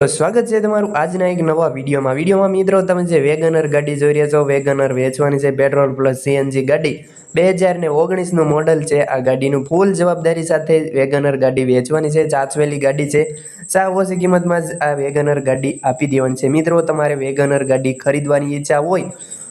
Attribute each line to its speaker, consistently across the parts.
Speaker 1: તો સ્વાગત છે તમારું આજના એક નવા વિડીયોમાં. વિડીયોમાં મિત્રો તમે જે વેગનર ગાડી જોઈ રહ્યા છો, વેગનર વેચવાની છે પેટ્રોલ પ્લસ સીએનજી ગાડી. બે હજાર ને ઓગણીસનું મોડલ છે આ ગાડીનું. ફૂલ જવાબદારી સાથે વેગનર ગાડી વેચવાની છે, ચાચવેલી ગાડી છે. સાવ ઓછી કિંમતમાં જ આ વેગનર ગાડી આપી દેવાની છે. મિત્રો, તમારે વેગનર ગાડી ખરીદવાની ઈચ્છા હોય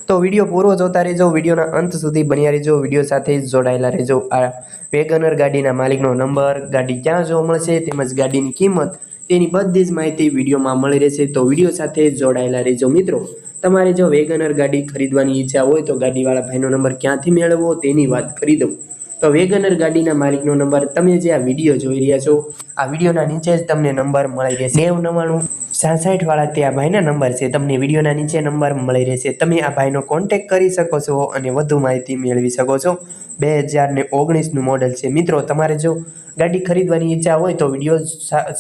Speaker 1: તો વીડિયો પૂરો જોતા રહેજો, વિડીયોના અંત સુધી બન્યા રહેજો, વીડિયો સાથે જોડાયેલા રહેજો. આ વેગનર ગાડીના માલિકનો નંબર, ગાડી ક્યાં જોવા મળશે તેમજ ગાડીની કિંમત તેની બધી જ માહિતી વિડીયોમાં મળી રહેશે. તો વીડિયો સાથે જોડાયેલા રહેજો મિત્રો. તમારે જો વેગનર ગાડી ખરીદવાની ઈચ્છા હોય તો ગાડીવાળા ભાઈનો નંબર ક્યાંથી મેળવવો તેની વાત કરી દઉં. તો વેગનર ગાડીના માલિકનો નંબર તમે જે આ વીડિયો જોઈ રહ્યા છો, આ વિડીયોના નીચે જ તમને નંબર મળી રહેશે. નેવ નવ્વાણું સાસઠ વાળા તે આ ભાઈના નંબર છે. તમને વિડીયોના નીચે નંબર મળી રહેશે. તમે આ ભાઈનો કોન્ટેક કરી શકો છો અને વધુ માહિતી મેળવી શકો છો. બે હજાર ને ઓગણીસનું મોડલ છે. મિત્રો, તમારે જો ગાડી ખરીદવાની ઈચ્છા હોય તો વીડિયો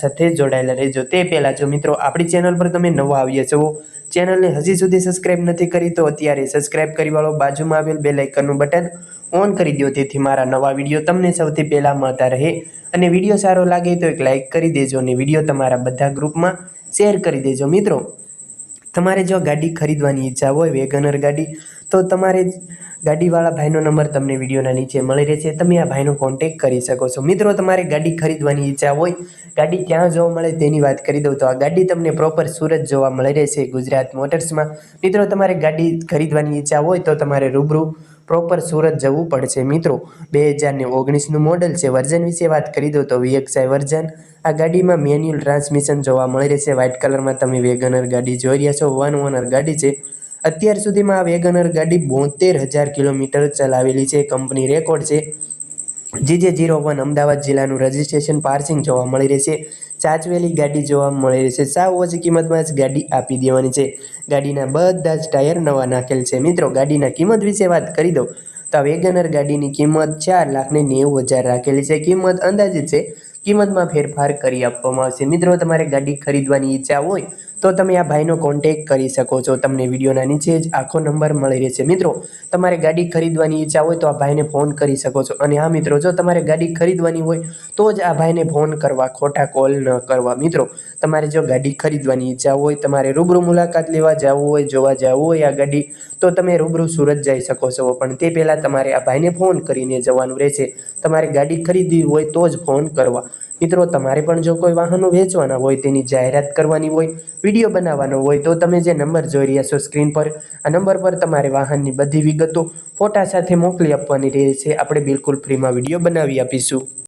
Speaker 1: સાથે જોડાયેલા રહેજો. તે પહેલાં જો મિત્રો, આપણી ચેનલ પર તમે નવા આવ્યા છો ચેનલને હજી સુધી સબસ્ક્રાઈબ નથી કરી, તો અત્યારે સબસ્ક્રાઇબ કરી વાળો બાજુમાં આવેલ બે લાઇકનનું બટન ઓન કરી દો. તેથી મારા નવા વીડિયો તમને સૌથી પહેલાં મળતા રહે. અને વીડિયો સારો લાગે તો એક લાઇક કરી દેજો અને વીડિયો તમારા બધા ગ્રુપમાં શેર કરી દેજો. મિત્રો, તમારે જો ગાડી ખરીદવાની ઈચ્છા હોય વેગનર ગાડી તો તમારે ગાડીવાળા ભાઈનો નંબર તમને વિડીયોના નીચે મળી રહેશે. તમે આ ભાઈનો કોન્ટેક કરી શકો છો. મિત્રો, તમારે ગાડી ખરીદવાની ઈચ્છા હોય, ગાડી ક્યાં જોવા મળે તેની વાત કરી દઉં તો આ ગાડી તમને પ્રોપર સુરત જોવા મળી રહેશે ગુજરાત મોટર્સમાં. મિત્રો, તમારે ગાડી ખરીદવાની ઈચ્છા હોય તો તમારે રૂબરૂ પ્રોપર સુરત જવું પડશે. મિત્રો બે હજારને ઓગણીસનું મોડલ છે. વર્ઝન વિશે વાત કરી દઉં તો વીએક્સઆઈ વર્ઝન આ ગાડીમાં મેન્યુઅલ ટ્રાન્સમિશન જોવા મળી રહેશે. વ્હાઇટ કલરમાં તમે વેગનર ગાડી જોઈ રહ્યા છો. વન ઓનર ગાડી છે. અત્યાર સુધીમાં આ વેગનર ગાડી બોતેર હજાર કિલોમીટર ચલાવેલી છે. કંપની રેકોર્ડ છે. જીજે જીરો વન અમદાવાદ જિલ્લાનું રજિસ્ટ્રેશન પાર્સિંગ જોવા મળી રહેશે ચાચવેલી ગાડી જોવા મળી રહેશે સાવ ઓછી કિંમતમાં જ ગાડી આપી દેવાની છે. ગાડીના બધા જ ટાયર નવા નાખેલ છે. મિત્રો, ગાડીના કિંમત વિશે વાત કરી દઉં. તો વેગનર ગાડીની કિંમત ચાર લાખને નેવું હજાર રાખેલી છે. કિંમત અંદાજિત છે. કિંમતમાં ફેરફાર કરી આપવામાં આવશે. મિત્રો, તમારે ગાડી ખરીદવાની ઈચ્છા હોય તો તમે આ ભાઈનો કોન્ટેક કરી શકો છો. તમને વિડીયોના નીચે જ આખો નંબર મળી રહેશે. મિત્રો, તમારે ગાડી ખરીદવાની ઈચ્છા હોય તો આ ભાઈને ફોન કરી શકો છો. અને હા, મિત્રો, જો તમારે ગાડી ખરીદવાની હોય તો જ આ ભાઈને ફોન કરવા, ખોટા કોલ ન કરવા. મિત્રો, તમારે જો ગાડી ખરીદવાની ઈચ્છા હોય, તમારે રૂબરૂ મુલાકાત લેવા જવું હોય, જોવા જવું હોય આ ગાડી, તો તમે રૂબરૂ સુરત જઈ શકો છો. પણ તે પહેલાં તમારે આ ભાઈને ફોન કરીને જવાનું રહેશે. તમારે ગાડી ખરીદવી હોય તો જ ફોન કરવા. મિત્રો, તમારે પણ જો કોઈ વાહનો વેચવાના હોય, તેની જાહેરાત કરવાની હોય, વીડિયો બનાવવાનો હોય, તો તમે જે નંબર જોઈ રહ્યા છો સ્ક્રીન પર, આ નંબર પર તમારે વાહનની બધી વિગતો ફોટા સાથે મોકલી આપવાની રહેશે. આપણે બિલકુલ ફ્રીમાં વીડિયો બનાવી આપીશું.